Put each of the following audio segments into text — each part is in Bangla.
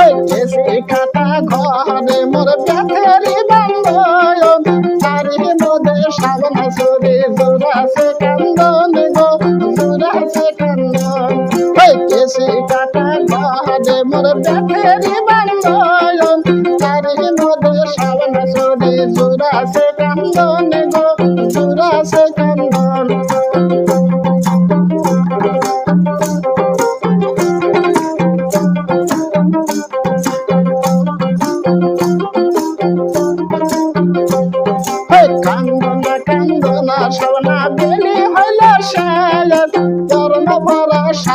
ওই ওই কেসি মোর ব্যথেরি বান্ধয়ন তারি মধ্যে সাবন সুরি জুরাসে কান্দন গো জুরাসে কান্দন কান্দনা কান্দনা সবনা বেলি হইল চরণ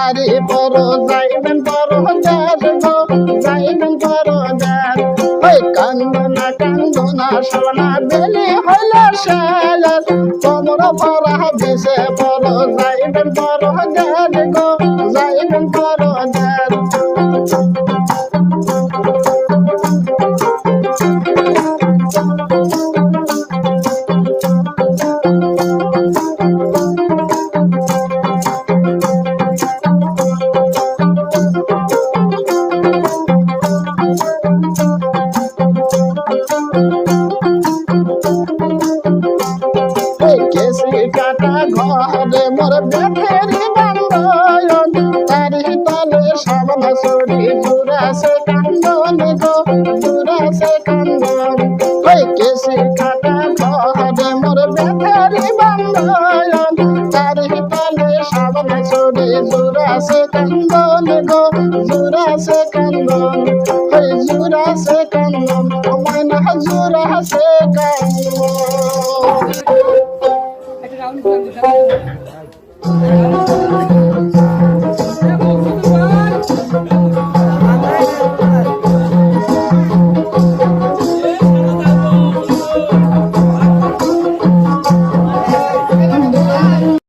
শাড়ি পর যাইবেন পর গো যাইবেন পর যার। না কান্দনা কান্দনা সোনা বেলি হইল শালত তোমর পর দিছে পর যাইবেন পর যার গো যাইবেন পর কেসি কাটা ঘরে মোর বেথেরি বান্ধয়ন তারি তলে সাবন সরি জুরাসে কান্দন গো জুরাসে কান্দন। ওই কেসি কাটা ঘরে মোর বেথেরি বান্ধয়ন তারি তলে সাবন সরি জুরাসে কান্দন গো জুরাসে কান্দন। ওই জুরাসে কান্দন ময়না জুরাসে কান্দন। Obrigada.